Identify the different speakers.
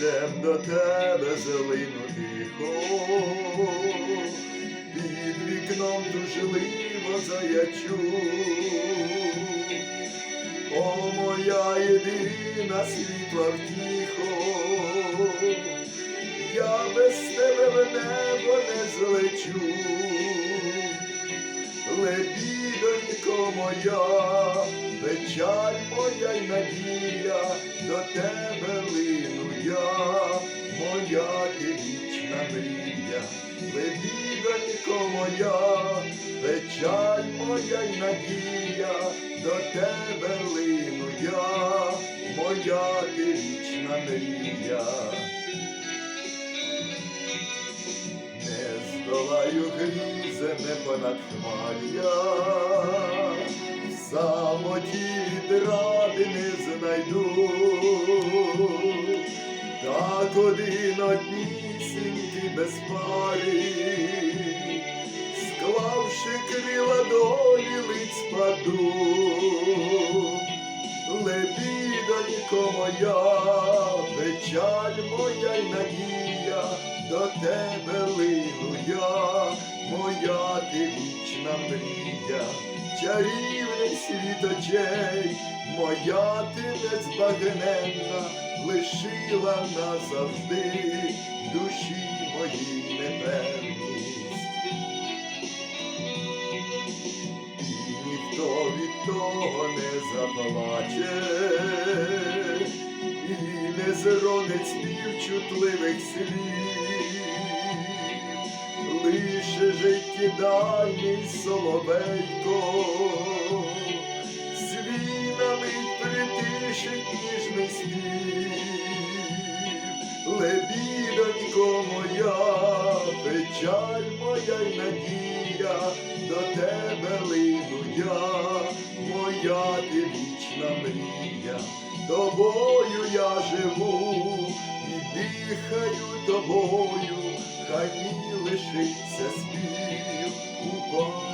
Speaker 1: до тебе зелину тихо, під вікном тужливо заячу. О, моя єдина світла втіхо, я без тебе в небо не злечу. Лебідонько моя, печаль моя й надія, до тебе ти вічна мрія, лебідонько моя, печаль моя й надія, до тебе лину я, моя ти вічна мрія. Не здолаю гріземе понад хмаря, самоті ради не знайду, один однісінький без пари, склавши крила долі лиць спаду. Лебідонько моя, печаль моя й надія, до тебе лину я, моя ти вічна мрія, чарівний світ очей, моя ти незбагненна, лишила назавжди душі моїй непевність. І ніхто від того не заплаче, і не зронить співчутливих слів, лише життєдайний соловейко, Лебідонько моя, печаль моя й надія, до тебе лину я, моя ти вічна мрія, тобою я живу. І дихаю тобою, хай мені лишиться спів у парі і журбі.